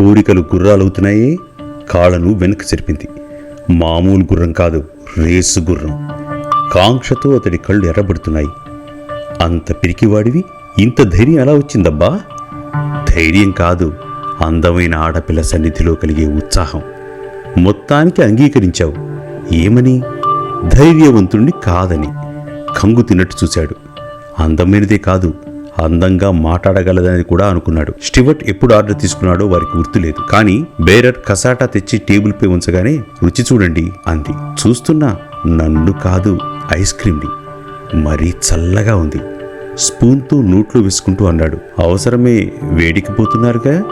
కోరికలు గుర్రాలవుతున్నాయే. కాళ్ళను వెనక్కి చెరిపింది మామూలు గుర్రం కాదు రేసు గుర్రం. కాంక్షతో అతడి కళ్ళు ఎర్రబడుతున్నాయి. అంత పిరికివాడివి ఇంత ధైర్యం ఎలా వచ్చిందబ్బా? ధైర్యం కాదు అందమైన ఆడపిల్ల సన్నిధిలో కలిగే ఉత్సాహం. మొత్తానికి అంగీకరించావు. ఏమని? ధైర్యవంతుణ్ణి కాదని. కంగు తిన్నట్టు చూశాడు. అందమైనదే కాదు అందంగా మాట్లాడగలదని కూడా అనుకున్నాడు. స్టివర్ట్ ఎప్పుడు ఆర్డర్ తీసుకున్నాడో వారికి గుర్తులేదు కానీ బేరర్ కసాటా తెచ్చి టేబుల్పై ఉంచగానే రుచి చూడండి అంది. చూస్తున్నా నన్ను కాదు ఐస్ క్రీమ్ని. మరీ చల్లగా ఉంది. స్పూన్తో నోట్లో వేసుకుంటూ అన్నాడు. అవసరమే వేడికి పోతున్నారుగా?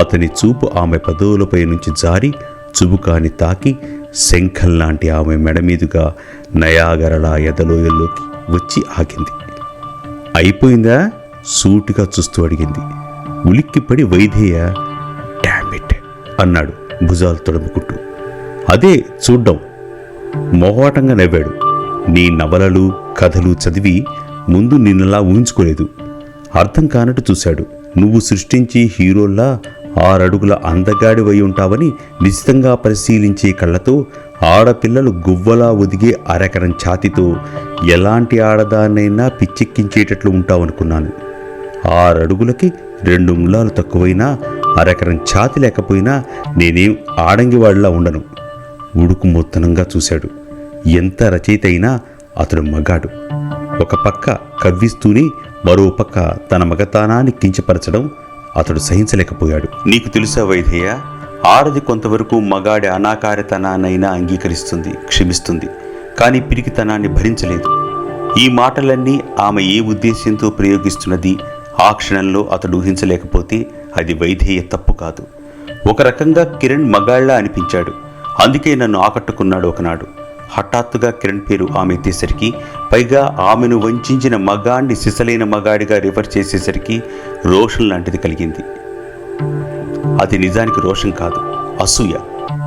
అతని చూపు ఆమె పదవులపై నుంచి జారి చుబుకాని తాకి శంఖల్లాంటి ఆమె మెడ మీదుగా నయాగరలా ఎదలోయల్లోకి వచ్చి ఆగింది. అయిపోయిందా? సూటిగా చూస్తూ అడిగింది. ఉలిక్కిపడి వైదేయ డామిట్ అన్నాడు భుజాలు తొడముకుంటూ. అదే చూడ్డం. మొహవాటంగా నవ్వాడు. నీ నవలలు కథలు చదివి ముందు నిన్నలా ఊహించుకోలేదు. అర్థం కానట్టు చూశాడు. నువ్వు సృష్టించి హీరోల్లా ఆరడుగుల అందగాడివై ఉంటావని నిశ్చితంగా పరిశీలించే కళ్ళతో ఆడపిల్లలు గువ్వలా ఒదిగి అరెకరం ఛాతితో ఎలాంటి ఆడదాన్నైనా పిచ్చెక్కించేటట్లు ఉంటావనుకున్నాను. ఆరడుగులకి రెండు ముళ్ళాలు తక్కువైనా అరెకరం ఛాతి లేకపోయినా నేనేం ఆడంగివాడిలా ఉండను. ఉడుకు మొత్తనంగా చూశాడు. ఎంత రచయిత అయినా అతడు మగాడు. ఒక పక్క కవ్విస్తూనే మరో పక్క తన మగతానాన్ని కించపరచడం అతడు సహించలేకపోయాడు. నీకు తెలుసా వైద్య ఆడది కొంతవరకు మగాడి అనాకారితనాన్నైనా అంగీకరిస్తుంది క్షమిస్తుంది కానీ పిరికితనాన్ని భరించలేదు. ఈ మాటలన్నీ ఆమె ఏ ఉద్దేశ్యంతో ప్రయోగిస్తున్నది ఆ క్షణంలో అతడు ఊహించలేకపోతే అది వైధేయ తప్పు కాదు. ఒక రకంగా కిరణ్ మగాళ్ళ అనిపించాడు. అందుకే నన్ను ఆకట్టుకున్నాడు ఒకనాడు. హఠాత్తుగా కిరణ్ పేరు ఆమె ఎత్తేసరికి పైగా ఆమెను వంచిన మగాడిని సిసలైన మగాడిగా రిఫర్ చేసేసరికి రోషన్ లాంటిది కలిగింది. అది నిజానికి రోషం కాదు. అసూయ.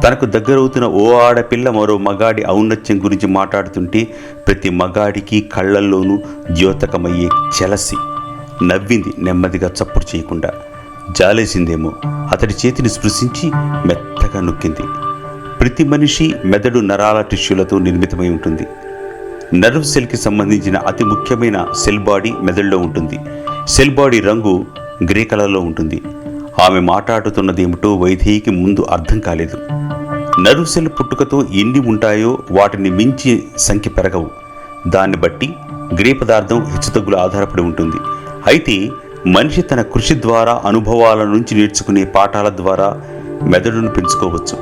తనకు దగ్గరవుతున్న ఓ ఆడపిల్ల మరో మగాడి ఔన్నత్యం గురించి మాట్లాడుతుంటే ప్రతి మగాడికి కళ్ళల్లోనూ ద్యోతకమయ్యే చెలసి. నవ్వింది నెమ్మదిగా చప్పుడు చేయకుండా. జాలేసిందేమో. అతడి చేతిని స్పృశించి మెత్తగా నొక్కింది. ప్రతి మనిషి మెదడు నరాల టిష్యూలతో నిర్మితమై ఉంటుంది. నర్వ్ సెల్కి సంబంధించిన అతి ముఖ్యమైన సెల్ బాడీ మెదడులో ఉంటుంది. సెల్ బాడీ రంగు గ్రే కలర్లో ఉంటుంది. ఆమె మాట్లాడుతున్నదేమిటో వైదేహికి ముందు అర్థం కాలేదు. నరుసెలు పుట్టుకతో ఎన్ని ఉంటాయో వాటిని మించి సంఖ్య పెరగవు. దాన్ని బట్టి గ్రే పదార్థం హెచ్చుతగ్గులు ఆధారపడి ఉంటుంది. అయితే మనిషి తన కృషి ద్వారా అనుభవాల నుంచి నేర్చుకునే పాఠాల ద్వారా మెదడును పెంచుకోవచ్చు.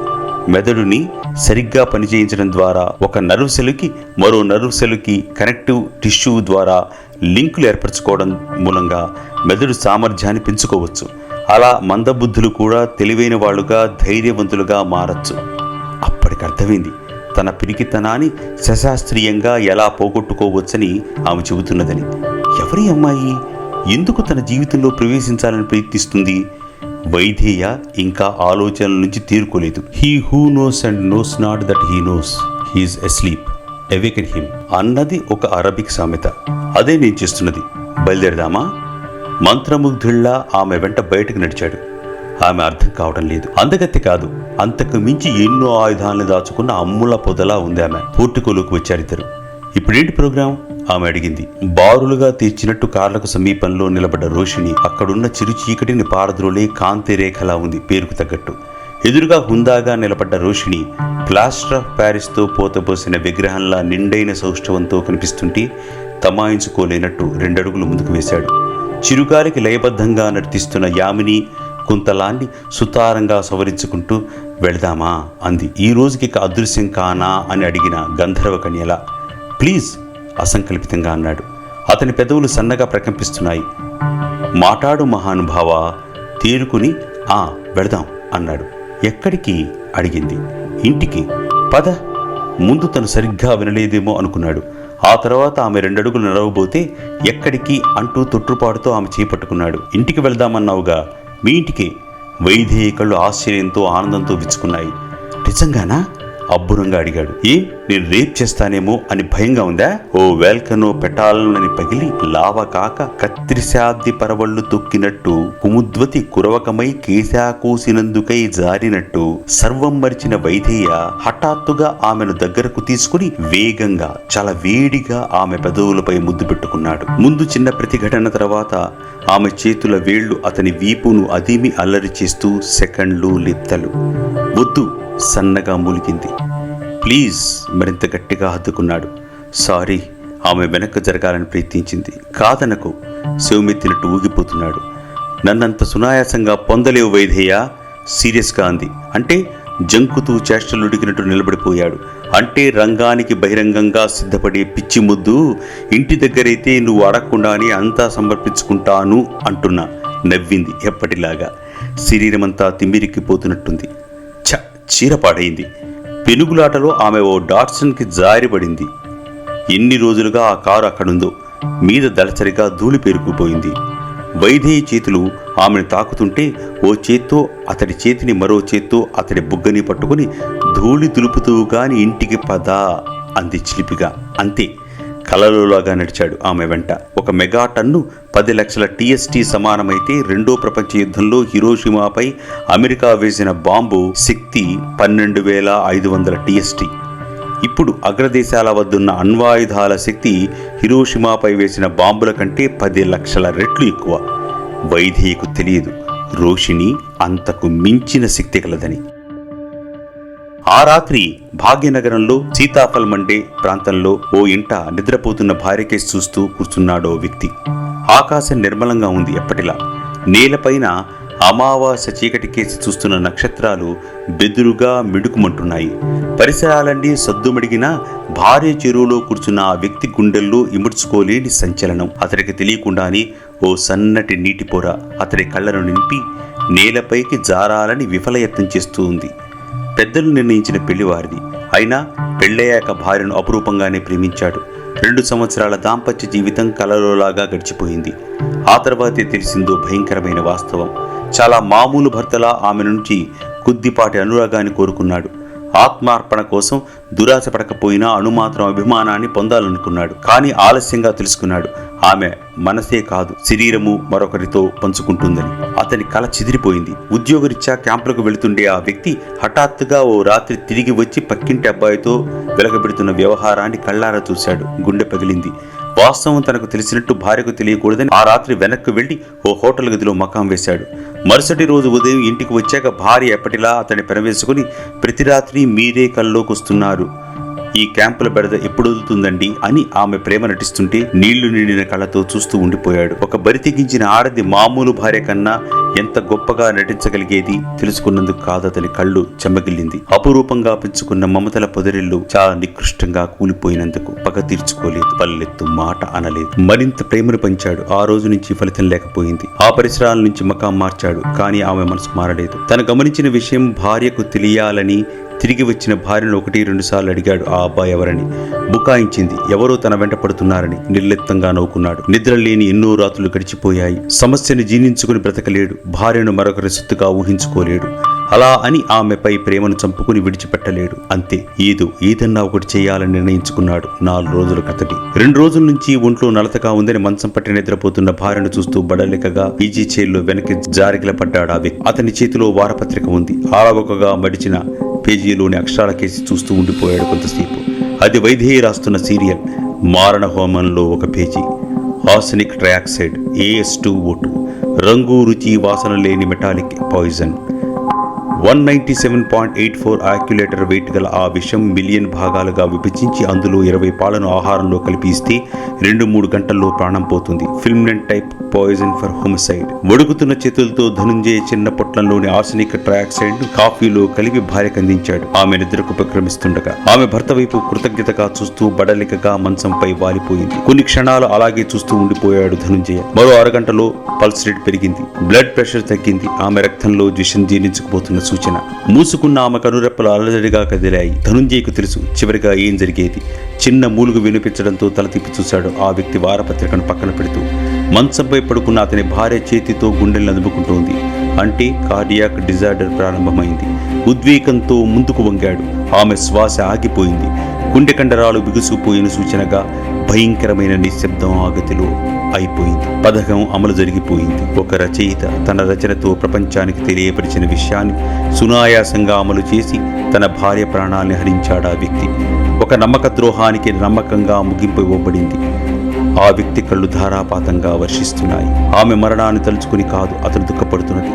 మెదడుని సరిగ్గా పనిచేయించడం ద్వారా ఒక నర్వ్ సెల్కి మరో నర్వ్ సెల్కి కనెక్టివ్ టిష్యూ ద్వారా లింకులు ఏర్పరచుకోవడం మూలంగా మెదడు సామర్థ్యాన్ని పెంచుకోవచ్చు. అలా మందబుద్ధులు కూడా తెలివైన వాళ్ళుగా ధైర్యవంతులుగా మారచ్చు. అప్పటికి అర్థమైంది. తన పిరికితనాన్ని శశాస్త్రీయంగా ఎలా పోగొట్టుకోవచ్చని ఆమె చెబుతున్నదని. ఎవరి అమ్మాయి? ఎందుకు తన జీవితంలో ప్రవేశించాలని ప్రయత్నిస్తుంది? వైధేయ ఇంకా ఆలోచనల నుంచి తీరుకోలేదు. He who knows and knows not that he knows he is asleep awaken him అన్నది ఒక అరబిక్ సామెత. అదే నేను చేస్తున్నది. బయలుదేరదామా? మంత్రముగ్ధుల్లా ఆమె వెంట బయటకు నడిచాడు. ఆమె అర్థం కావడం లేదు. అందగత్తి కాదు. అంతకు మించి ఎన్నో ఆయుధాలను దాచుకున్న అమ్ముల పొదలా ఉంది ఆమె. పూర్తికోలోకి వచ్చారిద్దరు ఇప్పుడేంటి ప్రోగ్రాం? ఆమె అడిగింది. బారులుగా తీర్చినట్టు కార్లకు సమీపంలో నిలబడ్డ రోషిణి అక్కడున్న చిరు చీకటిని పారద్రోలే కాంతి రేఖలా ఉంది పేరుకు తగ్గట్టు. ఎదురుగా హుందాగా నిలబడ్డ రోషిణి ప్లాస్టర్ ఆఫ్ ప్యారిస్తో పోతపోసిన విగ్రహంలా నిండైన సౌష్ఠవంతో కనిపిస్తుంటే తమాయించుకోలేనట్టు రెండడుగులు ముందుకు వేశాడు. చిరుగారికి లయబద్ధంగా నర్తిస్తున్న యామిని కుంతలాన్ని సుతారంగా సవరించుకుంటూ వెళదామా అంది. ఈ రోజుకి అదృశ్యం కానా అని అడిగిన గంధర్వ కన్యల. ప్లీజ్ అసంకల్పితంగా అన్నాడు. అతని పెదవులు సన్నగా ప్రకంపిస్తున్నాయి. మాటాడు మహానుభావ తేరుకుని ఆ వెళదాం అన్నాడు. ఎక్కడికి? అడిగింది. ఇంటికి. పద ముందు తను సరిగ్గా వినలేదేమో అనుకున్నాడు. ఆ తర్వాత ఆమె రెండడుగులు నడవబోతే ఎక్కడికి అంటూ తొట్టుపాటుతో ఆమె చేపట్టుకున్నాడు. ఇంటికి వెళ్దామన్నావుగా. మీ ఇంటికి? వైదేహికళ్ళు ఆశ్చర్యంతో ఆనందంతో విచ్చుకున్నాయి. నిజంగానా? అబ్బురంగా అడిగాడు. ఏ నేను రేప్ చేస్తానేమో అని భయంగా ఉందా? ఓ వేల్కనో పెటాలని పగిలి లావ కాక కత్రిశాబ్ది పరవళ్ళు తొక్కినట్టు కుముద్వతి కురవకమై కేశాకూసినందుకై జారినట్టు సర్వం మరిచిన వైదేయ హఠాత్తుగా ఆమెను దగ్గరకు తీసుకుని వేగంగా చాలా వేడిగా ఆమె పెదవులపై ముద్దు పెట్టుకున్నాడు. ముందు చిన్న ప్రతిఘటన తర్వాత ఆమె చేతుల వేళ్ళు అతని వీపును అదిమి అల్లరి చేస్తూ సెకండ్లు లిప్తలు వద్దు సన్నగా మూలిగింది. ప్లీజ్ మరింత గట్టిగా హత్తుకున్నాడు. సారీ ఆమె వెనక్కి జరగాలని ప్రయత్నించింది. కాదనకు శివమెత్తినట్టు ఊగిపోతున్నాడు. నన్నంత సునాయాసంగా పొందలేవు వైధేయ. సీరియస్గా అంది. అంటే జంకుతూ చేష్టలు ఉడికినట్టు నిలబడిపోయాడు. అంటే రంగానికి బహిరంగంగా సిద్ధపడే పిచ్చి ముద్దు ఇంటి దగ్గరైతే నువ్వు అడగకుండానే అంతా సమర్పించుకుంటాను అంటున్నా నవ్వింది ఎప్పటిలాగా. శరీరమంతా తిమ్మిరిక్కిపోతున్నట్టుంది చీరపాడైంది. పెనుగులాటలో ఆమె ఓ డాట్సన్కి జారిపడింది. ఎన్ని రోజులుగా ఆ కారు అక్కడుందో మీద దళసరిగా ధూళి పేరుకుపోయింది. వైదేహి చేతులు ఆమెను తాకుతుంటే ఓ చేత్తో అతడి చేతిని మరో చేత్తో అతడి బుగ్గని పట్టుకుని ధూళి దులుపుతూ గాని ఇంటికి పదా అంది చిలిపిగా. అంతే. కలలోలాగా నడిచాడు ఆమె వెంట. ఒక మెగా టన్ను పది లక్షల టీఎస్టీ సమానమైతే రెండో ప్రపంచ యుద్ధంలో హిరోషిమాపై అమెరికా వేసిన బాంబు శక్తి పన్నెండు వేల ఐదు వందల టీఎస్టీ ఇప్పుడు అగ్రదేశాల వద్దున్న అణ్వాయుధాల శక్తి హిరోషిమాపై వేసిన బాంబుల కంటే పది లక్షల రెట్లు ఎక్కువ. వైదేహికు తెలియదు. రోషిని అంతకు మించిన శక్తి కలదని ఆ రాత్రి భాగ్యనగరంలో సీతాఫల్ మండే ప్రాంతంలో ఓ ఇంట నిద్రపోతున్న భార్యకేసి చూస్తూ కూర్చున్నాడో వ్యక్తి. ఆకాశం నిర్మలంగా ఉంది ఎప్పటిలా. నేలపైన అమావాస్య చీకటి కేసి చూస్తున్న నక్షత్రాలు బెదురుగా మిడుకుమంటున్నాయి. పరిసరాలన్నీ సద్దుమడిగిన భార్య చెరువులో కూర్చున్న ఆ వ్యక్తి గుండెల్లో ఇముడ్చుకోలేని సంచలనం. అతడికి తెలియకుండానే ఓ సన్నటి నీటి పొర అతడి కళ్ళను నింపి నేలపైకి జారాలని విఫలయత్నం చేస్తూ ఉంది. పెద్దలు నిర్ణయించిన పెళ్ళి వారిది అయినా పెళ్ళయ్యాక భార్యను అపురూపంగానే ప్రేమించాడు. రెండు సంవత్సరాల దాంపత్య జీవితం కలలోలాగా గడిచిపోయింది. ఆ తర్వాతే తెలిసిందో భయంకరమైన వాస్తవం. చాలా మామూలు భర్తలా ఆమె నుంచి కొద్దిపాటి అనురాగాన్ని కోరుకున్నాడు. ఆత్మార్పణ కోసం దురాశ పడకపోయినా అణుమాత్రం అభిమానాన్ని పొందాలనుకున్నాడు. కానీ ఆలస్యంగా తెలుసుకున్నాడు ఆమె మనసే కాదు శరీరము మరొకరితో పంచుకుంటుందని. అతని కల చిదిరిపోయింది. ఉద్యోగరీత్యా క్యాంపులకు వెళుతుండే ఆ వ్యక్తి హఠాత్తుగా ఓ రాత్రి తిరిగి వచ్చి పక్కింటి అబ్బాయితో వెలగబెడుతున్న వ్యవహారాన్ని కళ్ళారా చూశాడు. గుండె పగిలింది. వాస్తవం తనకు తెలిసినట్టు భార్యకు తెలియకూడదని ఆ రాత్రి వెనక్కు వెళ్ళి ఓ హోటల్ గదిలో మకాం వేశాడు. మరుసటి రోజు ఉదయం ఇంటికి వచ్చాక భార్య ఎప్పటిలా అతన్ని పెనవేసుకుని ప్రతి రాత్రి మీరే కల్లోకొస్తున్నారు. ఈ క్యాంపుల బెడద ఎప్పుడు అని ఆమె ప్రేమ నటిస్తుంటే నీళ్ళు నిండిన కళ్ళతో చూస్తూ ఉండిపోయాడు. ఒక బరితెగించిన ఆడది మామూలు భార్య కన్నా ఎంత గొప్పగా నటించగలిగేది తెలుసుకున్నందుకు కాదు అతని కళ్ళు చెమ్మగిల్లింది అపురూపంగా పెంచుకున్న మమతల పొదరిల్లు చాలా నికృష్టంగా కూలిపోయినందుకు పగ తీర్చుకోలేదు. పల్లెత్తు మాట అనలేదు. మరింత ప్రేమను పంచాడు. ఆ రోజు నుంచి ఫలితం లేకపోయింది. ఆ పరిసరాల నుంచి మకాం మార్చాడు. కానీ ఆమె మనసు మారలేదు. తను గమనించిన విషయం భార్యకు తెలియాలని తిరిగి వచ్చిన భార్యను ఒకటి రెండు సార్లు అడిగాడు ఆ అబ్బాయి ఎవరని? బుకాయించింది ఎవరో తన వెంట పడుతున్నారని. నిర్లిప్తంగా నవ్వుకున్నాడు. నిద్ర లేని ఎన్నో రాత్రులు గడిచిపోయాయి. సమస్యను జీర్ణించుకుని బ్రతకలేడు. భార్యను మరొకరి సొత్తుగా ఊహించుకోలేడు. అలా అని ఆమెపై ప్రేమను చంపుకుని విడిచిపెట్టలేడు. అంతే ఏదో ఏదన్నా ఒకటి చేయాలని నిర్ణయించుకున్నాడు నాలుగు రోజుల కథటి రెండు రోజుల నుంచి ఒంట్లో నలతగా ఉందని మంచం పట్టి నిద్రపోతున్న భార్యను చూస్తూ బడలికగా ఈజీ చైర్లో వెనక్కి జారికిల పడ్డాడు ఆ వ్యక్తి. అతని చేతిలో వారపత్రిక ఉంది. ఆలవకగా మడిచిన పేజీలోని అక్షరాల కేసి చూస్తూ ఉండిపోయాడు కొంతసేపు. అది వైదేహి రాస్తున్న సీరియల్ మారణ హోమంలో ఒక page. Arsenic trioxide AS two O two. రంగు రుచి వాసన లేని metallic poison. One ninety seven point eight four ఆక్యులేటర్ weight గల ఆ విషం మిలియన్ భాగాలుగా విభజించి అందులో ఇరవై పాలను ఆహారంలో కలిపి ఇస్తే రెండు మూడు గంటల్లో ప్రాణం పోతుంది. ఫిల్మ్లెంట్ టైప్ పాయిజన్ ఫర్ హోమిసైడ్. వడుకుతున్న చేతులతో ధనుంజయ చిన్న పొట్లంలోని ఆర్సనిక్ ట్రాక్సైడ్ కాఫీలో కలిపి భార్యకు అందించాడు. ఆమె నిద్రకు ఉపక్రమిస్తుండగా ఆమె భర్త వైపు కృతజ్ఞతగా చూస్తూ బడలికగా మంచంపై వాలిపోయింది. కొన్ని క్షణాలు అలాగే చూస్తూ ఉండిపోయాడు ధనుంజయ. మరో అరగంటలో పల్స్ రేట్ పెరిగింది. బ్లడ్ ప్రెషర్ తగ్గింది. ఆమె రక్తంలో జిషన్ జీర్ణించకపోతున్న సూచన. మూసుకున్న ఆమె కనురెప్పలు అలజడిగా కదిలాయి. ధనుంజయ్కు తెలుసు చివరిగా ఏం జరిగేది. చిన్న మూలుగు వినిపించడంతో తల తిప్పి చూశాడు ఆ వ్యక్తి వారపత్రికను పక్కన పెడుతూ. మంచంపై పడుకున్న అతని భార్య చేతితో గుండెల్ని అదుపుకుంటోంది. అంటే కార్డియాక్ డిజార్డర్ ప్రారంభమైంది. ఉద్వేగంతో ముందుకు వంగాడు. ఆమె శ్వాస ఆగిపోయింది. గుండె కండరాలు బిగుసుకుపోయిన సూచనగా భయంకరమైన నిశ్శబ్దం ఆగతిలో అయిపోయింది. పథకం అమలు జరిగిపోయింది. ఒక రచయిత తన రచనతో ప్రపంచానికి తెలియపరిచిన విషయాన్ని సునాయాసంగా అమలు చేసి తన భార్య ప్రాణాల్ని హరించాడు ఆ వ్యక్తి. ఒక నమ్మక ద్రోహానికి నమ్మకంగా ముగింపు ఇవ్వబడింది. ఆ వ్యక్తి కళ్ళు ధారాపాతంగా వర్షిస్తున్నాయి. ఆమె మరణాన్ని తలుచుకుని కాదు అతను దుఃఖపడుతున్నది.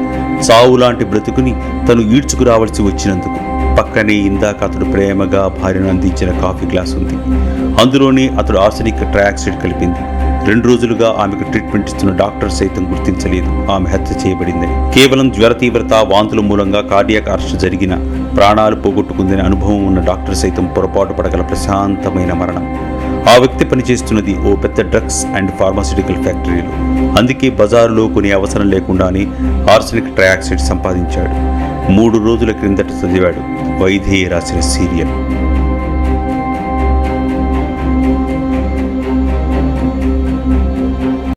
చావు లాంటి బ్రతుకుని తను ఈడ్చుకురావలసి వచ్చినందుకు. పక్కనే ఇందాక అతడు ప్రేమగా భార్యను అందించిన కాఫీ గ్లాస్ ఉంది. అందులోనే అతడు ఆర్సనిక్ ట్రయాక్సైడ్ కలిపింది. రెండు రోజులుగా ఆమెకు ట్రీట్మెంట్ ఇస్తున్న డాక్టర్ సైతం గుర్తించలేదు. ఆమె హత్య చేయబడిందని కేవలం జ్వర తీవ్రత వాంతుల మూలంగా కార్డియాక్ అరెస్ట్ జరిగిన ప్రాణాలు పోగొట్టుకుందని అనుభవం ఉన్న డాక్టర్ సైతం పొరపాటు పడగల ప్రశాంతమైన మరణం. ఆ వ్యక్తి పనిచేస్తున్నది ఓ పెద్ద డ్రగ్స్ అండ్ ఫార్మాసిటికల్ ఫ్యాక్టరీలో. అందుకే బజారులో కొన్ని అవసరం లేకుండానే ఆర్సనిక్ ట్రయాక్సైడ్ సంపాదించాడు. మూడు రోజుల క్రిందట చదివాడు వైదేహి రాసిన సీరియల్.